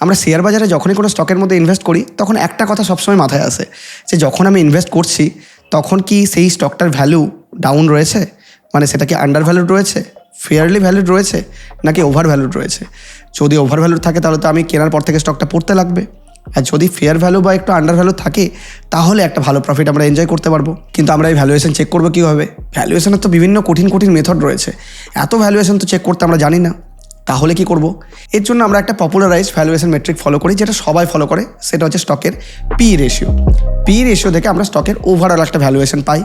আমরা শেয়ার বাজারে যখনই কোনো স্টকের মধ্যে ইনভেস্ট করি, তখন একটা কথা সবসময় মাথায় আসে যে যখন আমি ইনভেস্ট করছি, তখন কি সেই স্টকটার ভ্যালু ডাউন রয়েছে? মানে সেটা কি আন্ডার ভ্যালুড রয়েছে? ফেয়ারলি ভ্যালুড রয়েছে? নাকি ওভার ভ্যালুড রয়েছে? যদি ওভার ভ্যালুড থাকে, তাহলে তো আমি কেনার পর থেকে স্টকটা পড়তে লাগবে। আর যদি ফেয়ার ভ্যালু বা একটু আন্ডার ভ্যালু থাকে, তাহলে একটা ভালো প্রফিট আমরা এনজয় করতে পারব। কিন্তু আমরা এই ভ্যালুয়েশন চেক করব কীভাবে? ভ্যালুয়েশনের তো বিভিন্ন কঠিন কঠিন মেথড রয়েছে। এত ভ্যালুয়েশন তো চেক করতে আমরা জানি না। তাহলে কি করব? এর জন্য আমরা একটা পপুলারাইজ ভ্যালুয়েশন মেট্রিক ফলো করি, যেটা সবাই ফলো করে, সেটা হচ্ছে স্টকের পি রেশিও পি রেশিও থেকে আমরা স্টকের ওভারঅল একটা ভ্যালুয়েশন পাই।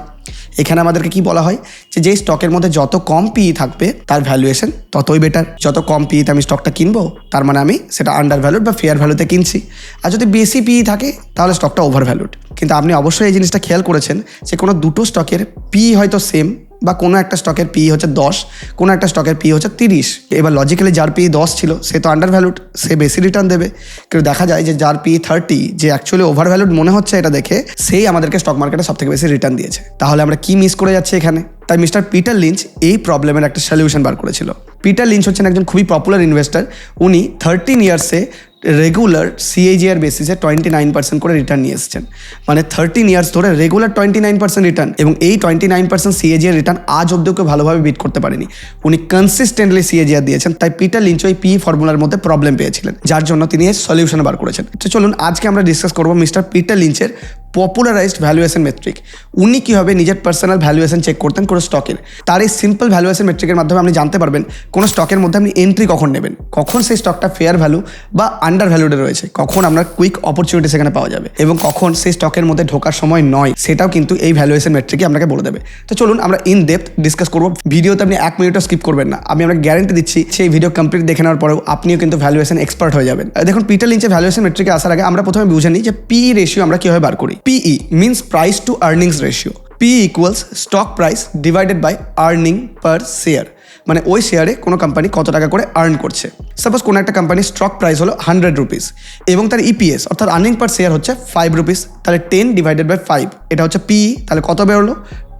এখানে আমাদেরকে কি বলা হয়? যে যেই স্টকের মধ্যে যত কম পি থাকবে, তার ভ্যালুয়েশন ততই বেটার যত কম পিতে আমি স্টকটা কিনবো, তার মানে আমি সেটা আন্ডার ভ্যালুড বা ফেয়ার ভ্যালুতে কিনছি। আর যদি বেশি পি থাকে, তাহলে স্টকটা ওভার ভ্যালুড কিন্তু আপনি অবশ্যই এই জিনিসটা খেয়াল করেছেন যে কোনো দুটো স্টকের পি হয়তো সেম বা কোনো একটা স্টকের পি হচ্ছে দশ, কোনো একটা স্টকের পি হচ্ছে তিরিশ। এবার লজিক্যালি যার পি দশ ছিল, সে তো আন্ডার ভ্যালুড সে বেশি রিটার্ন দেবে। কিন্তু দেখা যায় যে যার পি থার্টি যে অ্যাকচুয়ালি ওভার ভ্যালুড মনে হচ্ছে এটা দেখে, সেই আমাদেরকে স্টক মার্কেটে সব থেকে বেশি রিটার্ন দিয়েছে। তাহলে আমরা কি মিস করে যাচ্ছি এখানে? তাই মিস্টার পিটার লিঞ্চ এই প্রবলেমের একটা সলিউশন বার করেছিল। পিটার লিঞ্চ হচ্ছেন একজন খুবই পপুলার ইনভেস্টার উনি থার্টিন ইয়ার্সে রেগুলার সিএজিআর বেসিসে টোয়েন্টি নাইন পার্সেন্ট করে রিটার্ন নিয়ে এসেছেন। মানে থার্টিন ইয়ার্স ধরে regular twenty nine percent return এবং এই twenty nine percent CAGR return আজ অব্দিও কেউ ভালোভাবে বিট করতে পারেনি। উনি কনসিস্টেন্টলি সিএজিআর দিয়েছেন, তাই পিটার লিঞ্চ ওই পি ফর্মুলার মধ্যে প্রবলেম পেয়েছিলেন, যার জন্য তিনি এর সলিউশন বার করেছেন। তো চলুন, আজকে আমরা ডিসকাস করব মিস্টার পিটার লিঞ্চের পপুলারাইজড ভ্যালুয়েশন মেট্রিক উনি কীভাবে নিজের পার্সোনাল ভ্যালুয়েশন চেক করতেন কোনো স্টকের তার এই সিম্পল ভ্যালুয়েশন মেট্রিকের মাধ্যমে আপনি জানতে পারবেন, কোনো স্টকের মধ্যে আপনি এন্ট্রি কখন নেবেন। কখন সেই স্টকটা ফেয়ার ভ্যালু বা আন্ডার ভ্যালুডে রয়েছে। কখন আপনার কুইক অপরচুনিটি সেখানে পাওয়া যাবে এবং কখন সেই স্টকের মধ্যে ঢোকার সময় নয়, সেটাও কিন্তু এই ভ্যালুয়েশন মেট্রিকে আপনাকে বলে দেবে। তো চলুন আমরা ইন ডেপথ ডিসকাস করব। ভিডিওতে আপনি এক মিনিটও স্কিপ করবেন না। আমি আমরা গ্যারেন্টি দিচ্ছি, সেই ভিডিও কমপ্লিট দেখে নেওয়ার পরেও আপনিও কিন্তু ভ্যালুয়েশন এক্সপার্ট হয়ে যাবেন। দেখুন পিটার লিঞ্চে ভ্যালুয়েশন মেট্রিকে আসার আগে আমরা প্রথমে বুঝে নিই যে পি রেশিও আমরা কীভাবে বার করি। PE means price to earnings ratio P equals stock price divided by earning per share মানে ওই শেয়ারে কোনো কোম্পানি কত টাকা করে আর্ন করছে। সাপোজ কোনো একটা কোম্পানির স্টক প্রাইস হলো হান্ড্রেড রুপিস এবং তার ইপিএস অর্থাৎ আর্নিং পার শেয়ার হচ্ছে ফাইভ রুপিস তাহলে টেন ডিভাইডেড বাই ফাইভ এটা হচ্ছে পি তাহলে কত বেরোলো?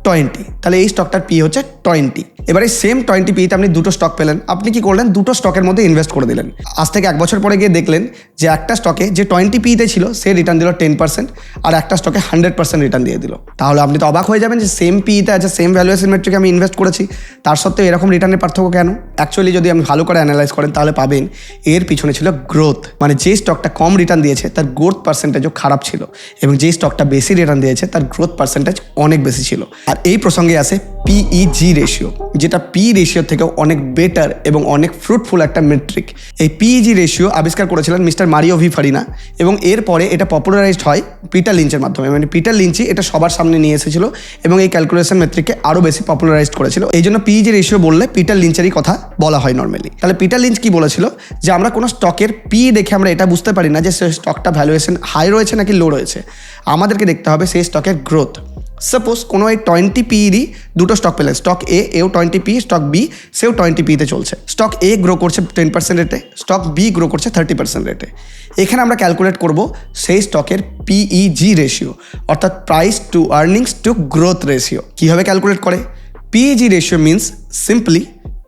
টোয়েন্টি। তাহলে এই স্টকটার পি হচ্ছে টোয়েন্টি। এবারে সেম টোয়েন্টি পিতে আপনি দুটো স্টক পেলেন। আপনি কি করলেন? দুটো স্টকের মধ্যে ইনভেস্ট করে দিলেন। আজ থেকে এক বছর পরে গিয়ে দেখলেন যে একটা স্টকে যে টোয়েন্টি পিতে ছিল, সে রিটার্ন দিল টেন পার্সেন্ট আর একটা স্টকে হান্ড্রেড পার্সেন্ট রিটার্ন দিয়ে দিল। তাহলে আপনি তো অবাক হয়ে যাবেন যে সেম পিতে আছে সেম ভ্যালুয়েশন মেট্রিকে আমি ইনভেস্ট করেছি। তার সত্ত্বেও এরকম রিটার্নের পার্থক্য কেন? অ্যাকচুয়ালি যদি আমি ভালো করে অ্যানালাইজ করেন, তাহলে পাবেন। এর পিছনে ছিল গ্রোথ মানে যে স্টকটা কম রিটার্ন দিয়েছে, তার গ্রোথ পার্সেন্টেজও খারাপ ছিল। এবং যে স্টকটা বেশি রিটার্ন দিয়েছে, তার গ্রোথ পার্সেন্টেজ অনেক বেশি ছিল। আর এই প্রসঙ্গে আসে পিইজি রেশিও যেটা পি রেশিও থেকেও অনেক বেটার এবং অনেক ফ্রুটফুল একটা মেট্রিক এই পিইজি রেশিও আবিষ্কার করেছিলেন মিস্টার মারিও ভি ফারিনা এবং এরপরে এটা পপুলারাইজড হয় পিটার লিঞ্চের মাধ্যমে। মানে পিটার লিঞ্চি এটা সবার সামনে নিয়ে এসেছিল এবং এই ক্যালকুলেশন মেট্রিককে আরও বেশি পপুলারাইজড করেছিল। এই জন্য পিইজি রেশিও বললে পিটার লিঞ্চেরই কথা। বলা হয় নর্মালি তাহলে পিটার লিঞ্চ কি বলেছিল? যে আমরা কোনো স্টকের পি দেখে আমরা এটা বুঝতে পারি না যে সেই স্টকটা ভ্যালুয়েশন হাই রয়েছে নাকি লো রয়েছে। আমাদেরকে দেখতে হবে সেই স্টকের গ্রোথ সাপোজ কোনো এই টোয়েন্টি পিরই দুটো স্টক পেলেন। স্টক এ এও টোয়েন্টি পি স্টক বি সেও টোয়েন্টি পিতে চলছে। স্টক এ গ্রো করছে টেন পার্সেন্ট রেটে স্টক বি গ্রো করছে থার্টি পার্সেন্ট রেটে এখানে আমরা ক্যালকুলেট করব সেই স্টকের পিইজি রেশিও অর্থাৎ price to earnings to growth ratio কীভাবে ক্যালকুলেট করে? PEG ratio means simply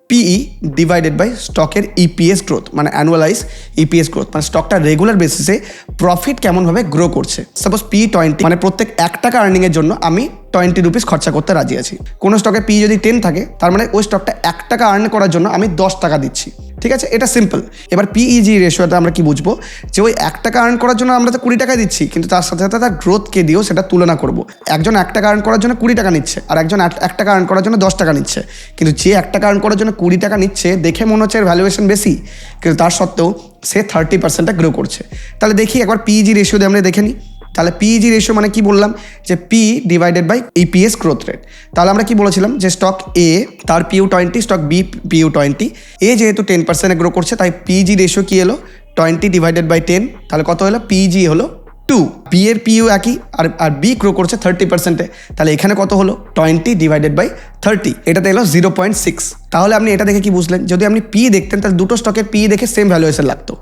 PE divided by স্টকের ইপিএস গ্রোথ মানে অ্যানুয়ালাইজ ইপিএস গ্রোথ মানে স্টকটা রেগুলার বেসিসে প্রফিট কেমনভাবে গ্রো করছে? সাপোজ পি টোয়েন্টি মানে প্রত্যেক এক টাকা আর্নিংয়ের জন্য আমি টোয়েন্টি রুপিস খরচা করতে রাজি আছি। কোনো স্টকে পি যদি টেন থাকে, তার মানে ওই স্টকটা এক টাকা আর্ন করার জন্য আমি দশ টাকা দিচ্ছি। ঠিক আছে? এটা সিম্পল এবার পিইজি রেশিওতে আমরা কি বুঝব? যে ওই এক টাকা আর্ন করার জন্য আমরা তো কুড়ি টাকা দিচ্ছি, কিন্তু তার সাথে সাথে তার গ্রোথকে দিয়েও সেটা তুলনা করব। একজন এক টাকা আর্ন করার জন্য কুড়ি টাকা নিচ্ছে, আর একজন এক- এক টাকা আর্ন করার জন্য দশ টাকা নিচ্ছে। কিন্তু যে এক টাকা আর্ন করার জন্য কুড়ি টাকা নিচ্ছে, দেখে মনে হচ্ছে এর ভ্যালুয়েশন বেশি, কিন্তু তার সত্ত্বেও সে থার্টি পার্সেন্টটা গ্রো করছে। তাহলে দেখি একবার পিইজি রেশিও দিয়ে আমরা দেখে নিই। তাহলে পিইজি রেশিও মানে কি বললাম? যে P divided by EPS growth rate তাহলে আমরা কি বলেছিলাম? যে স্টক এ তার PE twenty stock B PE twenty A যেহেতু টেন পার্সেন্টে গ্রো করছে, তাই পিজি রেশিও কি এলো? টোয়েন্টি ডিভাইডেড বাই টেন তাহলে কত হলো? পিজি হলো টু বি এর পিউ একই, আর আর বি গ্রো করছে থার্টি পার্সেন্টে তাহলে এখানে কত হলো? টোয়েন্টি ডিভাইডেড বাই থার্টি এটাতে এলো জিরো পয়েন্ট সিক্স তাহলে আপনি এটা দেখে কি বুঝলেন? যদি আপনি পি দেখতেন, তাহলে দুটো স্টকের পি দেখে সেম ভ্যালুয়েশন লাগতো।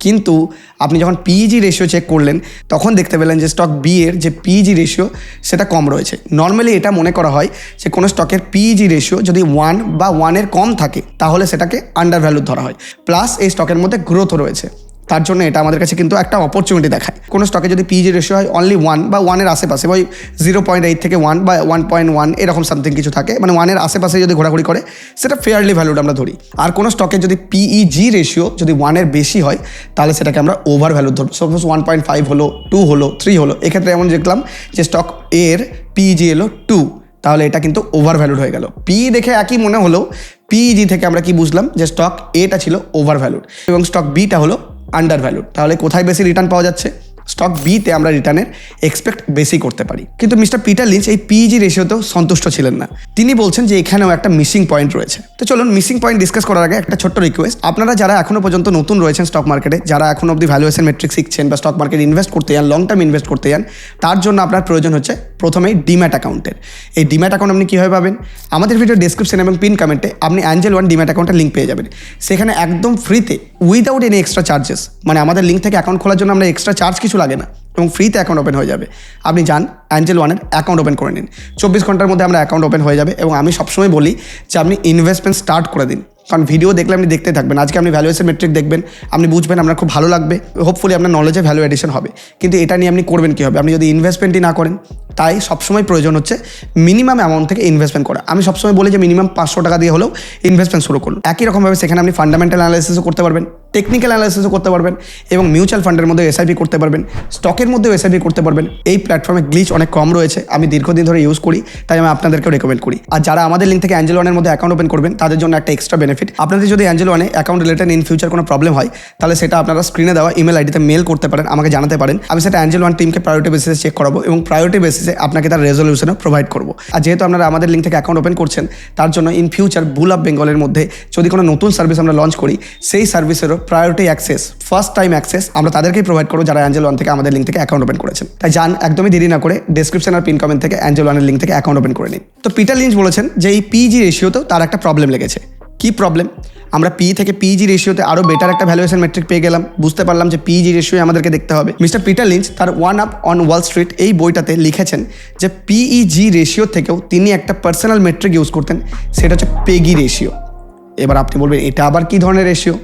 কিন্তু আপনি যখন পিইজি রেশিও চেক করলেন, তখন দেখতে পেলেন যে স্টক বি এর যে পিইজি রেশিও সেটা কম রয়েছে। নর্মালি এটা মনে করা হয় যে কোনো স্টকের পিইজি রেশিও যদি ওয়ান বা ওয়ানের কম থাকে, তাহলে সেটাকে আন্ডার ভ্যালু ধরা হয়। প্লাস এই স্টকের মধ্যে গ্রোথও রয়েছে। তার জন্য এটা আমাদের কাছে কিন্তু একটা অপরচুনিটি দেখায়। কোনো স্টকে যদি পিজি রেশিও হয় অনলি ওয়ান বা ওয়ানের আশেপাশে, ওই জিরো পয়েন্ট এইট থেকে ওয়ান বা ওয়ান পয়েন্ট ওয়ান এরকম সামথিং কিছু থাকে। মানে ওয়ানের আশেপাশে যদি ঘোরাঘুরি করে, সেটা ফেয়ারলি ভ্যালুড আমরা ধরি। আর কোনো স্টকে যদি পিইজি রেশিও যদি ওয়ানের বেশি হয়, তাহলে সেটাকে আমরা ওভার ভ্যালু ধরবো। সাপোজ ওয়ান পয়েন্ট ফাইভ হলো টু হলো থ্রি হলো। এক্ষেত্রে এমন দেখলাম যে স্টক এর পিইজি এলো টু তাহলে এটা কিন্তু ওভার ভ্যালুড হয়ে গেল। পি দেখে একই মনে হলো পিইজি থেকে আমরা কি বুঝলাম যে স্টক এটা ছিল ওভার ভ্যালুড এবং স্টক বিটা হলো আন্ডার ভ্যালুড তাহলে কোথায় বেশি রিটার্ন পাওয়া যাচ্ছে? স্টক বিতে আমরা রিটার্নের এক্সপেক্ট বেশি করতে পারি। কিন্তু মিস্টার পিটার লিঞ্চ এই পিজি রেশিওতেও সন্তুষ্ট ছিলেন না। তিনি বলছেন যে এখানেও একটা মিসিং পয়েন্ট রয়েছে। তো চলুন মিসিং পয়েন্ট ডিসকাস করার আগে একটা ছোট্ট রিকোয়েস্ট আপনারা যারা এখনও পর্যন্ত নতুন রয়েছেন স্টক মার্কেটে যারা এখন অব্দি ভ্যালুয়েশন মেট্রিক শিখছেন বা স্টক মার্কেট ইনভেস্ট করতে যান লং টার্ম ইনভেস্ট করতে যান, তার জন্য আপনার প্রয়োজন হচ্ছে প্রথমেই ডিম্যাট অ্যাকাউন্টের এই ডিম্যাট অ্যাকাউন্ট আপনি কীভাবে পাবেন? আমাদের ভিডিও ডিসক্রিপশন এবং পিন কমেন্টে আপনি অ্যাঞ্জেল ওয়ান ডিম্যাট অ্যাকাউন্টের লিঙ্ক পেয়ে যাবেন। সেখানে একদম ফ্রিতে উইদাউট এনি এক্সট্রা চার্জেস মানে আমাদের লিঙ্ক থেকে অ্যাকাউন্ট খোলার জন্য আমরা এক্সট্রা চার্জ কিছু লাগে না এবং ফ্রিতে অ্যাকাউন্ট ওপেন হয়ে যাবে। আপনি যান অ্যাঞ্জেল ওয়ানের অ্যাকাউন্ট ওপেন করে নিন। চব্বিশ ঘণ্টার মধ্যে আমরা অ্যাকাউন্ট ওপেন হয়ে যাবে এবং আমি সবসময় বলি যে আপনি ইনভেস্টমেন্ট স্টার্ট করে দিন। কারণ ভিডিও দেখলে আপনি দেখতে থাকবেন। আজকে আপনি ভ্যালুয়েশন মেট্রিক দেখবেন, আপনি বুঝবেন আপনার খুব ভালো লাগবে। হোপফুলি আপনার নলেজে ভ্যালু এডিশন হবে। কিন্তু এটা নিয়ে আপনি করবেন কী হবে? আপনি যদি ইনভেস্টমেন্টই না করেন, তাই সবসময় প্রয়োজন হচ্ছে মিনিমাম অ্যামাউন্ট থেকে ইনভেস্টমেন্ট করা। আমি সবসময় বলি যে মিনিমাম পাঁচশো টাকা দিয়ে হলেও ইনভেস্টমেন্ট শুরু করুন। একই রকমভাবে সেখানে আপনি ফান্ডামেন্টাল অ্যানালাইসিসও করতে পারবেন। টেকনিক্যাল অ্যানালাইসিসও করতে পারবেন এবং মিউচুয়াল ফান্ডের মধ্যে এসআইপি করতে পারবেন স্টকের মধ্যেও এসআইপি করতে পারবেন। এই প্ল্যাটফর্মে গ্লিচ অনেক কম রয়েছে, আমি দীর্ঘদিন ধরে ইউজ করি, তাই আমি আপনাদেরকেও রেকমেন্ড করি। আর যারা আমাদের লিঙ্ক থেকে অ্যাঞ্জেল ওয়ানের মধ্যে অ্যাকাউন্ট ওপেন করবেন, তাদের জন্য একটা এক্সট্রা বেনিফিট আপনাদের যদি অ্যাঞ্জেল ওয়ানে অ্যাকাউন্ট রিলেটেড ইন ফিউচার কোনো প্রবলেম হয়, তাহলে সেটা আপনারা স্ক্রিনে দেওয়া ইমেল আইডিতে মেল করতে পারেন, আমাকে জানাতে পারেন। আমি সেটা অ্যাঞ্জেল ওয়ান টিমকে প্রায়োরিটি বেসিসে চেক করাবো এবং প্রায়োরিটি বেসিসে আপনাকে তার রেজলিউশনও প্রোভাইড করব। আর যেহেতু আপনারা আমাদের লিঙ্ক থেকে অ্যাকাউন্ট ওপেন করছেন, তার জন্য ইন ফিউচার বুল অফ বেঙ্গলের মধ্যে যদি কোনো নতুন সার্ভিস আমরা লঞ্চ করি, সেই সার্ভিসেরও priority access first time access আমরা তাদেরকেই প্রোভাইড করব যারা অ্যাঞ্জেল ওয়ান থেকে আমাদের লিঙ্ক থেকে অ্যাকাউন্ট ওপেন করেছেন। তাই যান, একদমই দেরি না করে ডেসক্রিপশন আর পিন কমেন্ট থেকে অ্যাঞ্জেল ওয়ানের লিঙ্ক থেকে অ্যাকাউন্ট ওপেন করে নিন। তো পিটার লিঞ্চ বলেছেন যে এই পিজি রেশিওতেও তার একটা প্রবলেম লেগেছে। কি প্রবলেম আমরা পি থেকে পিজি রেশিওতে আরও বেটার একটা ভ্যালুয়েশন মেট্রিক পেয়ে গেলাম। বুঝতে পারলাম যে পিজি রেশিও আমাদেরকে দেখতে হবে। মিস্টার পিটার লিঞ্চ তার one up on Wall Street এই বইটাতে লিখেছেন যে পিইজি রেশিও থেকেও তিনি একটা পার্সোনাল মেট্রিক ইউজ করতেন, সেটা হচ্ছে পেগি রেশিও এবার আপনি বলবেন, এটা আবার কি ধরনের রেশিও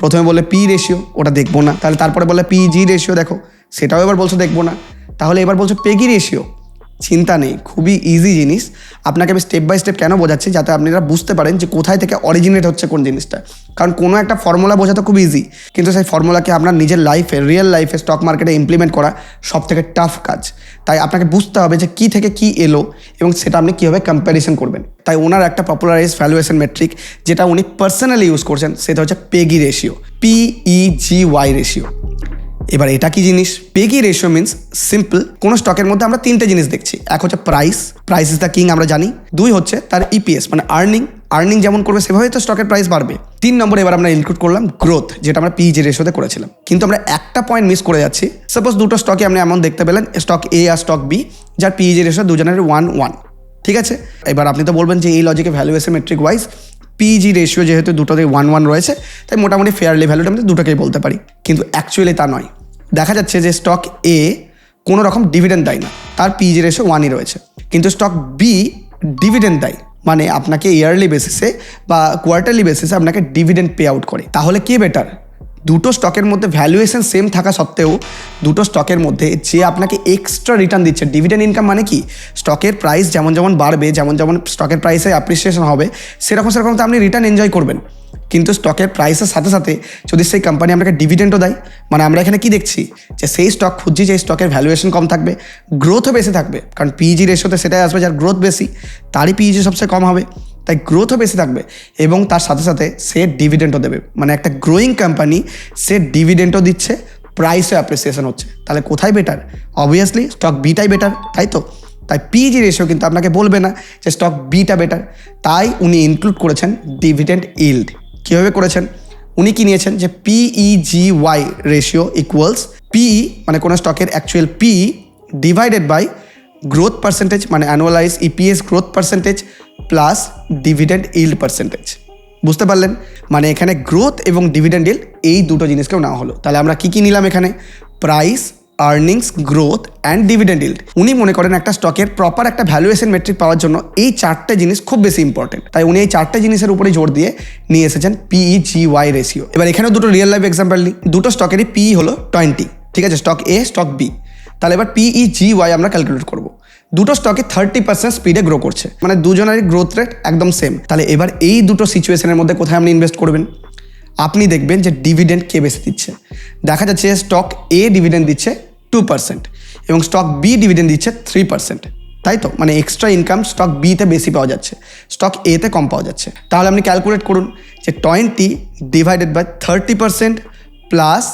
প্রথমে বলে পি রেশিও ওটা দেখব না। তাহলে তারপরে বলে পিজি রেশিও দেখো। সেটাও এবার বলছো দেখব না। তাহলে এবার বলছো পেগি রেশিও চিন্তা নেই, খুবই ইজি জিনিস। আপনাকে আমি স্টেপ বাই স্টেপ কেন বোঝাচ্ছি? যাতে আপনারা বুঝতে পারেন যে কোথায় থেকে অরিজিনেট হচ্ছে কোন জিনিসটা। কারণ কোনো একটা ফর্মুলা বোঝাতে খুব ইজি কিন্তু সেই ফর্মুলাকে আপনার নিজের লাইফে রিয়েল লাইফে স্টক মার্কেটে ইমপ্লিমেন্ট করা সব থেকে টাফ কাজ। তাই আপনাকে বুঝতে হবে যে কি থেকে কি এলো এবং সেটা আপনি কীভাবে কম্প্যারিজন করবেন। তাই ওনার একটা পপুলারাইজ ভ্যালুয়েশন মেট্রিক যেটা উনি পার্সোনালি ইউজ করছেন, সেটা হচ্ছে PEGY ratio PEG Y ratio এবার এটা কি জিনিস? পেগি রেশিও মিনস সিম্পল কোনো স্টকের মধ্যে আমরা তিনটে জিনিস দেখছি। এক হচ্ছে price price is the king আমরা জানি। দুই হচ্ছে তার ইপিএস মানে আর্নিং আর্নিং যেমন করবে সেভাবেই তো স্টকের প্রাইস বাড়বে। তিন নম্বর এবার আমরা ইনক্লুড করলাম গ্রোথ যেটা আমরা পিজি রেশিওতে করেছিলাম। কিন্তু আমরা একটা পয়েন্ট মিস করে যাচ্ছি। সাপোজ দুটো স্টকে আপনি এমন দেখতে পেলেন স্টক এ আর স্টক বি যার পিজি রেশিও দুজনের ওয়ান ওয়ান ঠিক আছে? এবার আপনি তো বলবেন যে এই লজিকে valuation metric wise PEG ratio যেহেতু দুটোতে ওয়ান ওয়ান রয়েছে, তাই মোটামুটি ফেয়ারলি ভ্যালুটা আমরা দুটোকেই বলতে পারি। কিন্তু অ্যাকচুয়ালি তা নয়। দেখা যাচ্ছে যে স্টক এ কোনো রকম ডিভিডেন্ড দেয় না। তার পিজি রেশিও ওয়ানই রয়েছে। কিন্তু স্টক বি ডিভিডেন্ড দেয়। মানে আপনাকে ইয়ারলি বেসিসে বা কোয়ার্টারলি বেসিসে আপনাকে ডিভিডেন্ড পে আউট করে। তাহলে কে বেটার দুটো স্টকের মধ্যে ভ্যালুয়েশন সেম থাকা সত্ত্বেও দুটো স্টকের মধ্যে যে আপনাকে এক্সট্রা রিটার্ন দিচ্ছে ডিভিডেন্ড ইনকাম মানে কি? স্টকের প্রাইস যেমন যেমন বাড়বে যেমন যেমন স্টকের প্রাইসে অ্যাপ্রিসিয়েশন হবে সেরকম সেরকম তো আপনি রিটার্ন এনজয় করবেন। কিন্তু স্টকের প্রাইসের সাথে সাথে যদি সেই কোম্পানি আপনাকে ডিভিডেন্টও দেয় মানে আমরা এখানে কি দেখছি? যে সেই স্টক খুঁজছি যে স্টকের ভ্যালুয়েশন কম থাকবে গ্রোথও বেশি থাকবে। কারণ পিজি রেশোতে সেটাই আসবে যার গ্রোথ বেশি, তারই পিজি সবচেয়ে কম হবে। তাই গ্রোথও বেশি থাকবে এবং তার সাথে সাথে সে ডিভিডেন্টও দেবে। মানে একটা গ্রোয়িং কোম্পানি সে ডিভিডেন্টও দিচ্ছে প্রাইসও অ্যাপ্রিসিয়েশন হচ্ছে। তাহলে কোথায় বেটার অবভিয়াসলি স্টক বিটাই বেটার তাই তো? তাই পিজি রেশিও কিন্তু আপনাকে বলবে না যে স্টক বিটা বেটার তাই উনি ইনক্লুড করেছেন ডিভিডেন্ড ইল্ড কীভাবে করেছেন? উনি কি নিয়েছেন? যে PEG Y ratio equals PE মানে কোনো স্টকের actual P divided by growth percentage মানে annualize EPS growth percentage plus dividend yield percentage বুঝতে পারলেন? মানে এখানে গ্রোথ এবং ডিভিডেন্ড ইল্ড এই দুটো জিনিসকেও নেওয়া হলো। তাহলে আমরা কি কি নিলাম এখানে? Price earnings growth and dividend yield উনি মনে করেন একটা স্টকের প্রপার একটা ভ্যালুয়েশন মেট্রিক পাওয়ার জন্য এই চারটে জিনিস খুব বেশি ইম্পর্টেন্ট তাই উনি এই চারটে জিনিসের উপরে জোর দিয়ে নিয়ে এসেছেন পিই জি ওয়াই রেশিও এবার এখানেও দুটো রিয়েল লাইফ এক্সাম্পল নিই। দুটো স্টকেরই পিই হলো টোয়েন্টি ঠিক আছে? স্টক এ স্টক বি তাহলে এবার পিই জি ওয়াই আমরা ক্যালকুলেট করব। দুটো স্টকে থার্টি পার্সেন্ট স্পিডে গ্রো করছে। মানে দুজনেরই গ্রোথ রেট একদম সেম তাহলে এবার এই দুটো সিচুয়েশনের মধ্যে কোথায় আপনি ইনভেস্ট করবেন? আপনি দেখবেন যে ডিভিডেন্ড কে বেশি দিচ্ছে। দেখা যাচ্ছে স্টক এ ডিভিডেন্ড দিচ্ছে টু পার্সেন্ট এবং স্টক বি ডিভিডেন্ড দিচ্ছে থ্রি পার্সেন্ট তাই তো? মানে এক্সট্রা ইনকাম স্টক বিতে বেশি পাওয়া যাচ্ছে স্টক এতে কম পাওয়া যাচ্ছে। তাহলে আপনি ক্যালকুলেট করুন যে twenty divided by thirty percent plus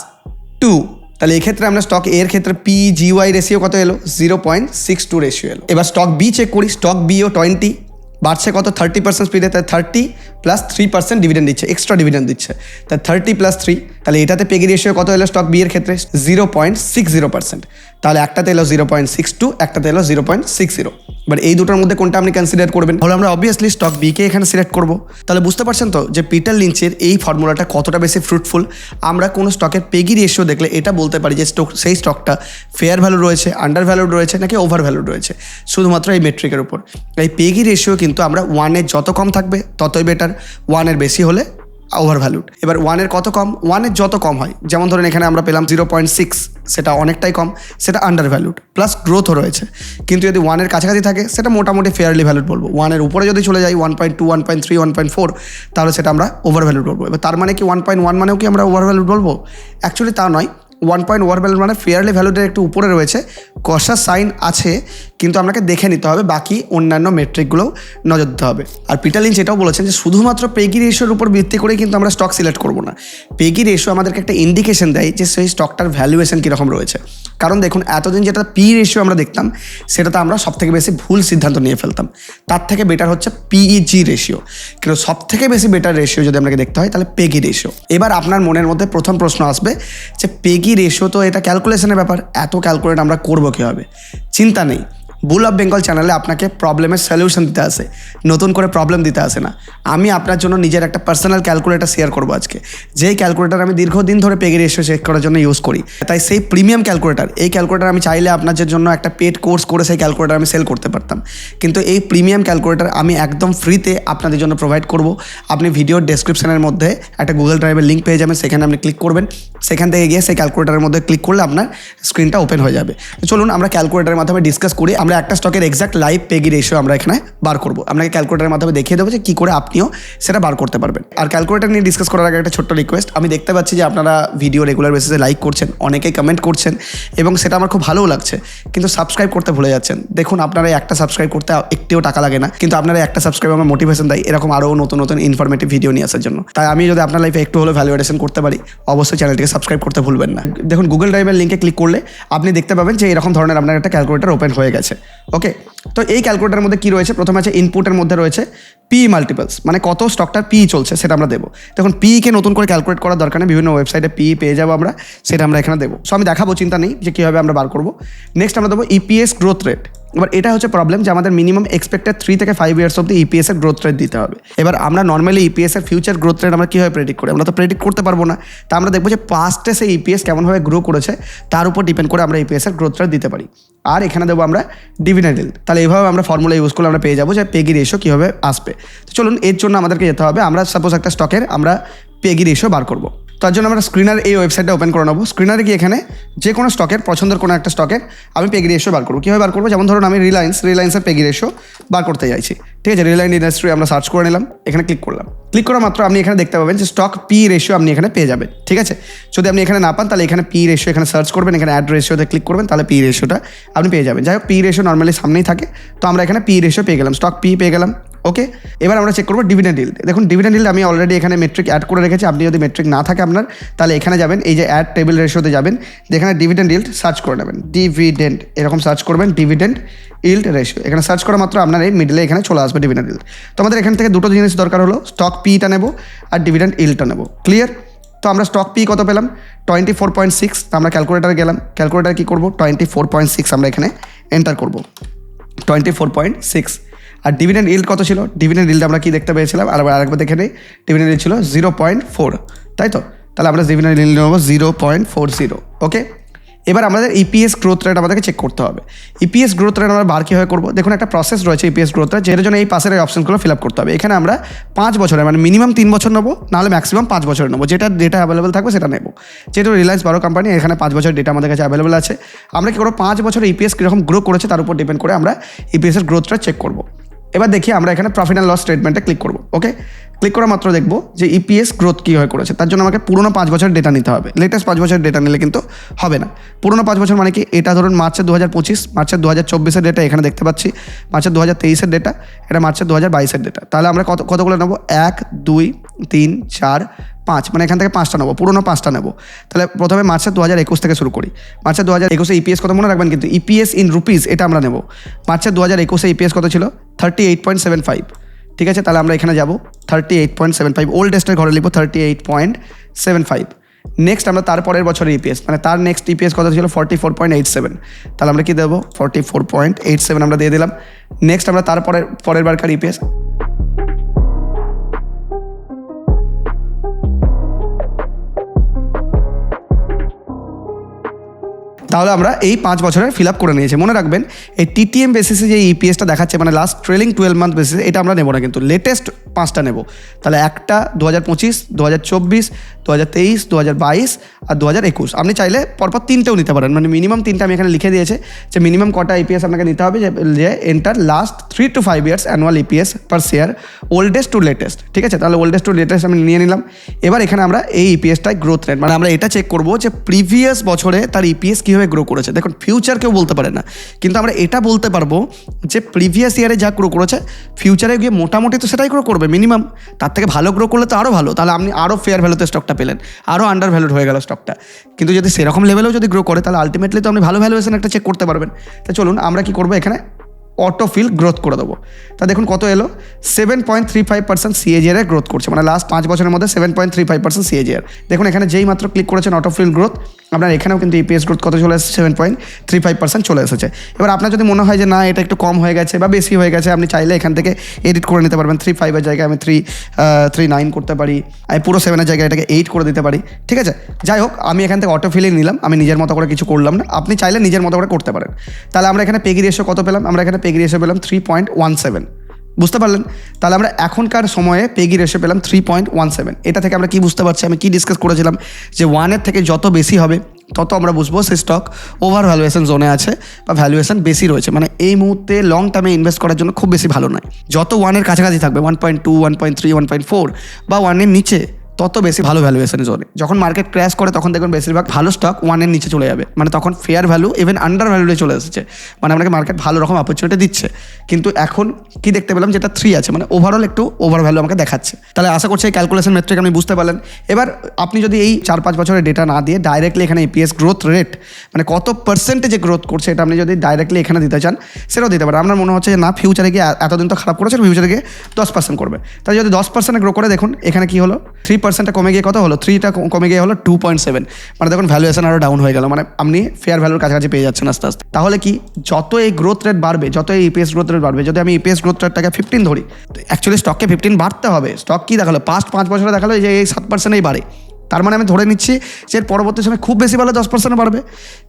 two তাহলে এক্ষেত্রে আমরা স্টক এর ক্ষেত্রে পি জি ওয়াই রেশিও কত এলো? Zero point six two ratio এলো। এবার স্টক বি চেক করি স্টক বিও টোয়েন্টি বাড়ছে কত? থার্টি পার্সেন্ট স্পিডে তাই thirty plus three percent dividend দিচ্ছে এক্সট্রা ডিভিডেন্ড দিচ্ছে। তাই থার্টি প্লাস থ্রি তাহলে এটাতে পেগি রেশিও কত এলো স্টক বিয়ের ক্ষেত্রে? Zero point six zero percent তাহলে একটাতে এলো জিরো পয়েন্ট সিক্স টু একটাতে এলো zero point six zero but এই দুটোর মধ্যে কোনটা আপনি কনসিডার করবেন? তাহলে আমরা অবভিয়াসলি স্টক বিকে এখানে সিলেক্ট করব। তাহলে বুঝতে পারছেন তো যে পিটার লিঞ্চের এই ফর্মুলাটা কতটা বেশি ফ্রুটফুল আমরা কোনো স্টকের পেগি রেশিও দেখলে এটা বলতে পারি যে স্টক সেই স্টকটা ফেয়ার ভ্যালু রয়েছে আন্ডার ভ্যালু রয়েছে নাকি ওভার ভ্যালু রয়েছে। শুধুমাত্র এই মেট্রিকের উপর। এই পেগি রেশিও কিন্তু আমরা ওয়ানের যত কম থাকবে, ততই বেটার ওয়ানের বেশি হলে ওভার ভ্যালুড এবার ওয়ানের কত কম? ওয়ানের যত কম হয়, যেমন ধরুন এখানে আমরা পেলাম জিরো পয়েন্ট সিক্স সেটা অনেকটাই কম, সেটা আন্ডার ভ্যালুড প্লাস গ্রোথও রয়েছে। কিন্তু যদি ওয়ানের কাছাকাছি থাকে, সেটা মোটামুটি ফেয়ারলি ভ্যালুড বলব। ওয়ানের উপরে যদি চলে যাই one point two one point three one point four তাহলে সেটা আমরা ওভার ভ্যালুড বলব। এবার তার মানে কি ওয়ান পয়েন্ট ওয়ান মানেও কি আমরা ওভার ভ্যালুড বলব? অ্যাকচুয়ালি তা নয়। ওয়ান পয়েন্ট ওভার ভ্যালু মানে ফেয়ারলি ভ্যালুডের একটু উপরে রয়েছে। কষা সাইন আছে কিন্তু আপনাকে দেখে নিতে হবে, বাকি অন্যান্য মেট্রিকগুলোও নজর দিতে হবে। আর পিটার লিঞ্চ এটাও বলেছেন যে, শুধুমাত্র পেগি রেশিওর উপর ভিত্তি করে কিন্তু আমরা স্টক সিলেক্ট করব না। পেগি রেশিও আমাদেরকে একটা ইন্ডিকেশন দেয় যে, সেই স্টকটার ভ্যালুয়েশন কীরকম রয়েছে। কারণ দেখুন, এতদিন যেটা পি রেশিও আমরা দেখতাম, সেটাতে আমরা সব থেকে বেশি ভুল সিদ্ধান্ত নিয়ে ফেলতাম। তার থেকে বেটার হচ্ছে পিইজি রেশিও কিন্তু সব থেকে বেশি বেটার রেশিও যদি আপনাকে দেখতে হয়, তাহলে পেগি রেশিও এবার আপনার মনের মধ্যে প্রথম প্রশ্ন আসবে যে পেগি রেশিও তো এটা ক্যালকুলেশনের ব্যাপার, এত ক্যালকুলেট আমরা করব কীভাবে? চিন্তা নেই। বুল অফ বেঙ্গল চ্যানেলে আপনাকে প্রবলেমের সলিউশন দিতে আসে। নতুন করে প্রবলেম দিতে আসে না। আমি আপনার জন্য নিজের একটা পার্সোনাল ক্যালকুলেটার শেয়ার করব আজকে। যেই ক্যালকুলেটার আমি দীর্ঘদিন ধরে পেগের রেশিও চেক করার জন্য ইউজ করি, তাই সেই প্রিমিয়াম ক্যালকুলেটার এই ক্যালকুলেটার আমি চাইলে আপনাদের জন্য একটা পেড কোর্স করে সেই ক্যালকুলেটার আমি সেল করতে পারতাম। কিন্তু এই প্রিমিয়াম ক্যালকুলেটার আমি একদম ফ্রিতে আপনাদের জন্য প্রোভাইড করব। আপনি ভিডিওর ডেসক্রিপশনের মধ্যে একটা গুগল ড্রাইভের লিঙ্ক পেয়ে যাবেন, সেখানে আপনি ক্লিক করবেন। সেখান থেকে গিয়ে সেই ক্যালকুলেটারের মধ্যে ক্লিক করলে আপনার স্ক্রিনটা ওপেন হয়ে যাবে। চলুন আমরা ক্যালকুলেটারের মাধ্যমে ডিসকাস করি। আমরা একটা স্টকের এক্সাক্ট লাইভ পেগি রেশিও আমরা এখানে বার করব। আপনাকে ক্যালকুলেটারের মাধ্যমে দেখিয়ে দেবো যে কী করে আপনিও সেটা বার করতে পারবেন। আর ক্যালকুলেটার নিয়ে ডিসকাস করার আগে একটা ছোট্ট রিকোয়েস্ট আমি দেখতে পাচ্ছি যে আপনারা ভিডিও রেগুলার বেসিসে লাইক করছেন, অনেকেই কমেন্ট করছেন এবং সেটা আমার খুব ভালোও লাগছে, কিন্তু সাবস্ক্রাইব করতে ভুলে যাচ্ছেন। দেখুন, আপনারা একটা সাবস্ক্রাইব করতে একটিও টাকা লাগে না, কিন্তু আপনারা একটা সাবস্ক্রাইব আমার মোটিভেশন দেয় এরকম আরও নতুন নতুন ইনফরমেটিভ ভিডিও নিয়ে আসার জন্য। তাই আমি যদি আপনার লাইফে একটু হলেও ভ্যালুয়েশন করতে পারি, অবশ্যই চ্যানেলটিকে সাবস্ক্রাইব করতে ভুলবেন না। দেখুন গুগল ড্রাইভের লিঙ্কে ক্লিক করলে আপনি দেখতে পাবেন যে এরকম ধরনের আপনার একটা ক্যালকুলেটার ওপেন হয়ে গেছে। ওকে তো এই ক্যালকুলেটারের মধ্যে কি রয়েছে? প্রথমে আছে ইনপুটের মধ্যে রয়েছে পি মাল্টিপলস মানে কত স্টকটার পি চলছে সেটা আমরা দেবো। দেখুন পিকে নতুন করে ক্যালকুলেট করার দরকার নেই, বিভিন্ন ওয়েবসাইটে পি পেয়ে যাব আমরা, সেটা আমরা এখানে দেবো। সো আমি দেখাবো, চিন্তা নেই যে কীভাবে আমরা বার করব। নেক্সট আমরা দেবো ইপিএস গ্রোথ রেট এবার এটা হচ্ছে প্রবলেম যে আমাদের মিনিমাম এক্সপেক্টেড থ্রি থেকে ফাইভ ইয়ার্স অব্দি ইপিএস এর গ্রোথ রেট দিতে হবে। এবার আমরা নর্মালি ইপিএস এর ফিউচার গ্রোথ রেট আমরা কীভাবে প্রেডিক্ট করি? আমরা তো প্রেডিক্ট করতে পারব না। তা আমরা দেখব যে পাস্টে সেই ইপিএস কেমনভাবে গ্রো করেছে, তার উপর ডিপেন্ড করে আমরা ইপিএস এর গ্রোথ রেট দিতে পারি। আর এখানে দেবো আমরা ডিভিডেন্ড। তাহলে এইভাবে আমরা ফর্মুলা ইউজ করলে আমরা পেয়ে যাব যে পেগি রেশিও কীভাবে আসবে। তো চলুন এর জন্য আমাদেরকে যেতে হবে। আমরা সাপোজ একটা স্টকের আমরা পেগি রেশিও বার করব। তার জন্য আমরা স্ক্রিনার এই ওয়েবসাইটটা ওপেন করে নেব। স্ক্রিনারে গিয়ে এখানে যে কোনো স্টকের পছন্দের কোনো একটা স্টকের আমি পেগি রেশিও বার করব। কীভাবে বার করব? যেমন ধরুন আমি রিলায়েন্স রিলায়েন্সের পেগি রেশো বার করতে চাইছি ঠিক আছে? রিলায়েন্স ইন্ডাস্ট্রি আমরা সার্চ করে নিলাম, এখানে ক্লিক করলাম। ক্লিক করা মাত্র আপনি এখানে দেখতে পাবেন যে স্টক পি রেশিও আপনি এখানে পেয়ে যাবেন। ঠিক আছে? যদি আপনি এখানে না পান, তাহলে এখানে পি রেশিও এখানে সার্চ করবেন, এখানে অ্যাড রেশিওতে ক্লিক করবেন, তাহলে পি রেশিওটা আপনি পেয়ে যাবেন। যাই হোক পি রেশিও নর্মালি সামনেই থাকে। তো আমরা এখানে পি রেশিও পেয়ে গেলাম। স্টক পি পেয়ে গেলাম। ওকে এবার আমরা চেক করব ডিভিডেন্ড ইল্ড দেখুন ডিভিডেন্ড ইল্ড আমি অলরেডি এখানে মেট্রিক অ্যাড করে রেখেছি। আপনি যদি মেট্রিক না থাকে আপনার, তাহলে এখানে যাবেন, এই যে অ্যাড টেবিল রেশিওতে যাবেন। যেখানে ডিভিডেন্ড ইল্ড সার্চ করে নেবেন। ডিভিডেন্ড এরকম সার্চ করবেন ডিভিডেন্ড ইল্ড রেশিও এখানে সার্চ করা মাত্র আপনার এই মিডলে এখানে চলে আসবে ডিভিডেন্ড ইল্ড তো আমাদের এখান থেকে দুটো জিনিস দরকার হলো স্টক পিটা নেব আর ডিভিডেন্ড ইল্ডটা নেব। ক্লিয়ার তো আমরা স্টক পি কত পেলাম? টোয়েন্টি ফোর পয়েন্ট সিক্স আমরা ক্যালকুলেটারে গেলাম। ক্যালকুলেটার কী করব? টোয়েন্টি ফোর পয়েন্ট সিক্স আমরা এখানে এন্টার করব। টোয়েন্টি ফোর পয়েন্ট সিক্স আর ডিভিডেন্ড ইল্ড কত ছিল? ডিভিডেন্ড ইল্ড আমরা কি দেখতে পেয়েছিলাম? আর আরেকবার দেখে নেই। ডিভিডেন্ড ইল্ড ছিল জিরো পয়েন্ট ফোর তাই তো? তাহলে আমরা ডিভিডেন্ড ইল্ড নেব zero point four zero okay এবার আমাদের ইপিএস গ্রোথ রেট আমাদেরকে চেক করতে হবে। ইপিএস গ্রোথ রেট আমরা বার কীভাবে করব? দেখুন, একটা প্রসেস রয়েছে ইপিএস গ্রোথ রেট যেটার জন্য এই পাশের এই অপশনগুলো ফিল আপ করতে হবে। এখানে আমরা পাঁচ বছরে মানে মিনিমাম তিন বছর নেব, নাহলে ম্যাক্সিমাম পাঁচ বছর নেব। যেটা ডেটা অ্যাভেলেবল থাকবে, সেটা নেব। যেহেতু রিলায়েন্স বারো কোম্পানি এখানে পাঁচ বছর ডেটা আমাদের কাছে অ্যাভেলেবল আছে। আমরা কি করব? পাঁচ বছর ইপিএস কীরকম গ্রো করেছে, তার উপর ডিপেন্ড করে আমরা ইপিএসের গ্রোথটা চেক করব। এবার দেখি আমরা এখানে প্রফিট অ্যান্ড লস স্টেটমেন্টে ক্লিক করব ওকে ক্লিক করা মাত্র দেখব যে ইপিএস গ্রোথ কী কীভাবে করেছে, তার জন্য আমাকে পুরোনো পাঁচ বছর ডেটা নিতে হবে। লেটেস্ট পাঁচ বছর ডেটা নিলে কিন্তু হবে না। পুরোনো পাঁচ বছর মানে কি? এটা ধরুন মার্চের দু হাজার পঁচিশ, মার্চের দু হাজার চব্বিশের ডেটা এখানে দেখতে পাচ্ছি, মার্চের দু হাজার তেইশের ডেটা এটা মার্চের দু হাজার বাইশের ডেটা তাহলে আমরা কত, কতগুলো নেব? এক, দুই, তিন, চার পাঁচ মানে এখান থেকে পাঁচটা নেব, পুরোনো পাঁচটা নেব। তাহলে প্রথমে মার্চের দু হাজার একুশ থেকে শুরু করি। মার্চের দু হাজার একুশে ইপিএস কত মনে রাখবেন কিন্তু ইপিএস ইন রুপিস এটা আমরা নেব। মার্চের দু হাজার একুশে ইপিএস কত ছিল? Thirty eight point seven five ঠিক আছে? তাহলে আমরা এখানে যাব। Thirty eight point seven five old টেস্টের ঘরে লিখব thirty eight point seven five next আমরা তারপরের বছরের ইপিএস মানে তার নেক্সট ইপিএস কত ছিল? Forty four point eight seven তাহলে আমরা কী দেবো? Forty four point eight seven আমরা দিয়ে দিলাম। নেক্সট আমরা তারপরের পরের বারকার ইপিএস তাহলে আমরা এই পাঁচ বছরের ফিল আপ করে নিয়েছি। মনে রাখবেন, এই টিটিএম বেসিসে যে ইপিএসটা দেখাচ্ছে মানে লাস্ট ট্রেলিং টুয়েলভ মান্থ বেসিসে এটা আমরা নেব না কিন্তু লেটেস্ট পাঁচটা নেব। তাহলে একটা দু হাজার পঁচিশ দু হাজার চব্বিশ দু হাজার তেইশ দু হাজার বাইশ আর দু হাজার একুশ। আপনি চাইলে পরপর তিনটেও নিতে পারেন। মানে মিনিমাম তিনটে আমি এখানে লিখে দিয়েছে যে মিনিমাম কটা ইপিএস আপনাকে নিতে হবে যে enter last three two five years annual EPS per share oldest to latest ঠিক আছে? তাহলে ওল্ডেস্ট টু লেটেস্ট আমি নিয়ে নিলাম। এবার এখানে আমরা এই ইপিএসটাই গ্রোথ রেট মানে আমরা এটা চেক করব যে প্রিভিয়াস বছরে তার ইপিএস কীভাবে গ্রো করেছে। দেখুন ফিউচার কেউ বলতে পারে না। কিন্তু আমরা এটা বলতে পারব যে প্রিভিয়াস ইয়ারে যা গ্রো করেছে ফিউচারে গিয়ে মোটামুটি তো সেটাই গ্রো করবে মিনিমাম তার থেকে ভালো গ্রো করলে তো আরও ভালো। তাহলে আপনি আরও ফেয়ার ভ্যালুতে স্টকটা পেলেন। আরও আন্ডার ভ্যালুড হয়ে গেল স্টকটা কিন্তু যদি সেরকম লেভেলেও যদি গ্রো করে, তাহলে আলটিমেটলি তো আপনি ভালো ভ্যালুয়েশন একটা চেক করতে পারবেন। তো চলুন, আমরা কি করব এখানে? অটোফিল গ্রোথ করে দেবো। তা দেখুন, কত এলো? Seven point three five percent CAGR growth করছে। মানে লাস্ট পাঁচ বছরের মধ্যে seven point three five percent CAGR দেখুন, এখানে যেই মাত্র ক্লিক করেছেন অটোফিল গ্রোথ আপনার এখানেও কিন্তু ইপিএস গ্রোথ কত চলে এসেছে? Seven point three five percent চলে এসেছে। এবার আপনার যদি মনে হয় যে না, এটা একটু কম হয়ে গেছে বা বেশি হয়ে গেছে, আপনি চাইলে এখান থেকে এডিট করে নিতে পারবেন। থ্রি ফাইভের জায়গায় আমি থ্রি থ্রি নাইন করতে পারি। আমি পুরো সেভেনের জায়গায় এটাকে এইট করে দিতে পারি। ঠিক আছে? যাই হোক, আমি এখান থেকে অটো ফিলিং নিলাম। আমি নিজের মতো করে কিছু করলাম না। আপনি চাইলে নিজের মতো করে করতে পারেন। তাহলে আমরা এখানে পেগি রেশিও কত পেলাম? আমরা এখানে পেগি রেশিও পেলাম থ্রি পয়েন্ট ওয়ান সেভেন বুঝতে পারলেন? তাহলে আমরা এখনকার সময়ে পেগি রেশে পেলাম থ্রি পয়েন্ট ওয়ান সেভেন এটা থেকে আমরা কী বুঝতে পারছি? আমি কী ডিসকাস করেছিলাম? যে ওয়ানের থেকে যত বেশি হবে, তত আমরা বুঝব সেই স্টক ওভার ভ্যালুয়েশন জোনে আছে বা ভ্যালুয়েশন বেশি রয়েছে। মানে এই মুহূর্তে লং টার্মে ইনভেস্ট করার জন্য খুব বেশি ভালো নয়। যত ওয়ানের কাছাকাছি থাকবে one point two one point three one point four বা ওয়ানের নিচে তত বেশি ভালো ভ্যালুয়েশন জোনে যখন মার্কেট ক্র্যাশ করে, তখন দেখবেন বেশিরভাগ ভালো স্টক ওয়ানের নিচে চলে যাবে। মানে তখন ফেয়ার ভ্যালু ইভেন আন্ডার ভ্যালুতে চলে এসেছে। মানে আপনাকে মার্কেট ভালো রকম অপরচুনিটি দিচ্ছে। কিন্তু এখন কি দেখতে পেলাম? যেটা থ্রি আছে। মানে ওভারঅল একটু ওভার ভ্যালু আমাকে দেখাচ্ছে। তাহলে আশা করছি এই ক্যালকুলেশন মেট্রিক আপনি বুঝতে পারলেন। এবার আপনি যদি এই চার পাঁচ বছরের ডেটা না দিয়ে ডাইরেক্টলি এখানে ইপিএস গ্রোথ রেট মানে কত পার্সেন্টেজে গ্রোথ করছে এটা আপনি যদি ডাইরেক্টলি এখানে দিতে চান, সেটাও দিতে পারেন। আপনার মনে হচ্ছে যে না ফিউচারে গিয়ে এতদিন তো খারাপ করেছে ফিউচারে গিয়ে দশ পার্সেন্ট করবে। তাই যদি দশ পার্সেন্টে গ্রো করে দেখুন, এখানে কি হলো? থ্রি পার্সেন্টে কমে গিয়ে কত হলো? থ্রিটা কমে গিয়ে হলো টু পয়েন্ট সেভেন মানে দেখুন ভ্যালুয়েশন আরও ডাউন হয়ে গেল। মানে আপনি ফেয়ার ভ্যালুর কাছাকাছি পেয়ে যাচ্ছেন আস্তে আস্তে। তাহলে কি যত এই গ্রোথ রেট বাড়বে, যত এই ইপিএস গ্রোথ রেট বাড়বে, যদি আমি ইপিএস গ্রোথ রেটটাকে ফিফটিন ধরি অ্যাকচুয়ালি স্টককে ফিফটিন বাড়তে হবে। স্টক কি দেখাল? পাস্ট পাঁচ বছরে দেখাল যে এই সাত পার্সেন্টেই বাড়ে। তার মানে আমি ধরে নিচ্ছি যে পরবর্তী সময় খুব বেশি ভালো দশ পার্সেন্ট বাড়বে।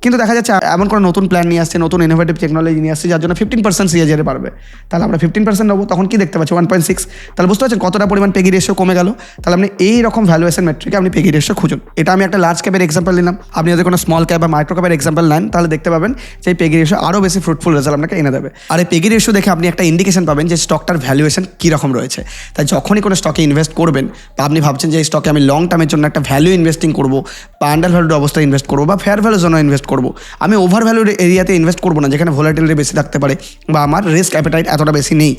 কিন্তু দেখা যাচ্ছে এমন কোনো নতুন প্ল্যান নিয়ে আসছে, নতুন ইনোভেটিভ টেকনোলজি নিয়ে আসছে, যার জন্য ফিফটিন পার্সেন্ট সিএজের বাড়বে। তাহলে আমরা ফিফটিন পার্সেন্ট নেব, তখন কি দেখতে পাচ্ছি? ওয়ান পয়েন্ট সিক্স তাহলে বুঝতে পারছেন কতটা পরিমাণ পেগি রেশিও কমে গেল? তাহলে আপনি এই রকম ভ্যালুয়েশন মেট্রিকে আপনি পেগি রেশিও খুঁজুন। এটা আমি একটা লার্জ ক্যাপের এক্সাম্পল নিলাম। আপনি যদি কোনো স্মল ক্যাপ বা মাইক্রো ক্যাপের এক্সাম্পল নেন, তাহলে দেখতে পাবেন যে পেগি রেশিও আরও বেশি ফ্রুটফুল রেজাল্ট আপনাকে এনে দেবে। আর এই পেগি রেশিও দেখে আপনি একটা ইন্ডিকেশন পাবেন যে স্টকটার ভ্যালুয়েশন কীরকম রয়েছে। তাই যখনই কোনো স্টকে ইনভেস্ট করবেন বা আপনি ভাবছেন যে এই স্টকে আমি লং টার্মের জন্য একটা ভ্যালু ইনভেস্টিং করব বা আন্ডার ভ্যালুড অবস্থায় ইনভেস্ট করব বা ফেয়ার ভ্যালু জন্য ইনভেস্ট করব। আমি ওভার ভ্যালুড এরিয়াতে ইনভেস্ট করব না, যেখানে ভোলাটিলিটি বেশি থাকতে পারে বা আমার রিস্ক অ্যাপেটাইট এতটা বেশি নেই,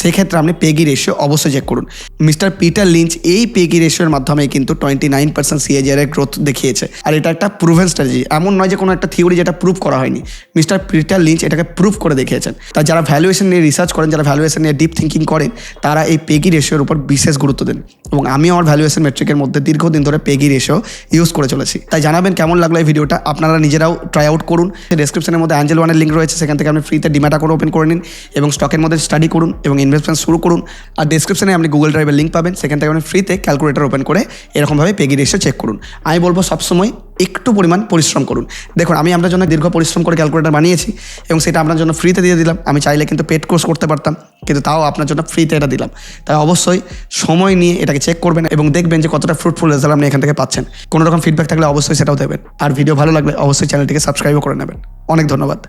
সেক্ষেত্রে আপনি পেগি রেশিও অবশ্যই চেক করুন। মিস্টার পিটার লিঞ্চ এই পেগি রেশিওর মাধ্যমে কিন্তু টোয়েন্টি নাইন পার্সেন্ট সিএজিআর এর গ্রোথ দেখিয়েছে। আর এটা একটা প্রুভেন স্ট্র্যাটেজি এমন নয় যে কোনো একটা থিওরি যেটা প্রুভ করা হয়নি। মিস্টার পিটার লিঞ্চ এটাকে প্রুভ করে দেখিয়েছেন। তা যারা ভ্যালুয়েশন নিয়ে রিসার্চ করেন, যারা ভ্যালুয়েশন নিয়ে ডিপ থিঙ্কিং করেন, তারা এই পেগি রেশিওর উপর বিশেষ গুরুত্ব দেন। এবং আমি আমার ভ্যালুয়েশন মেট্রিকের মধ্যে দীর্ঘদিন ধরে পেগি রেশো ইউজ করে চলেছি। তাই জানাবেন কেমন লাগল এই ভিডিওটা আপনারা নিজেরাও ট্রাই আউট করুন। ডেসক্রিপশনের মধ্যে অ্যাঞ্জেল ওয়ানের লিঙ্ক রয়েছে। সেখান থেকে আপনি ফ্রিতে ডিম্যাট অ্যাকাউন্ট ওপেন করে নিন এবং স্টকের মধ্যে স্টাডি করুন এবং ইনভেস্টমেন্ট শুরু করুন। আর ডেসক্রিপশনে আপনি গুগল ড্রাইভের লিঙ্ক পাবেন। সেখান থেকে আপনি ফ্রিতে ক্যালকুলেটর ওপেন করে এরকমভাবে পেগি রেশো চেক করুন। আমি বলব সবসময় একটু পরিমাণ পরিশ্রম করুন। দেখুন, আমি আপনার জন্য দীর্ঘ পরিশ্রম করে ক্যালকুলেটার বানিয়েছি এবং সেটা আপনার জন্য ফ্রিতে দিয়ে দিলাম। আমি চাইলে কিন্তু পেড কোর্স করতে পারতাম, কিন্তু তাও আপনার জন্য ফ্রিতে এটা দিলাম। তাই অবশ্যই সময় নিয়ে এটাকে চেক করবেন এবং দেখবেন যে কতটা ফ্রুটফুল রেজাল্ট আপনি এখান থেকে পাচ্ছেন। কোনো রকম ফিডব্যাক থাকলে অবশ্যই সেটাও দেবেন। আর ভিডিও ভালো লাগলে অবশ্যই চ্যানেলটিকে সাবস্ক্রাইবও করে নেবেন। অনেক ধন্যবাদ।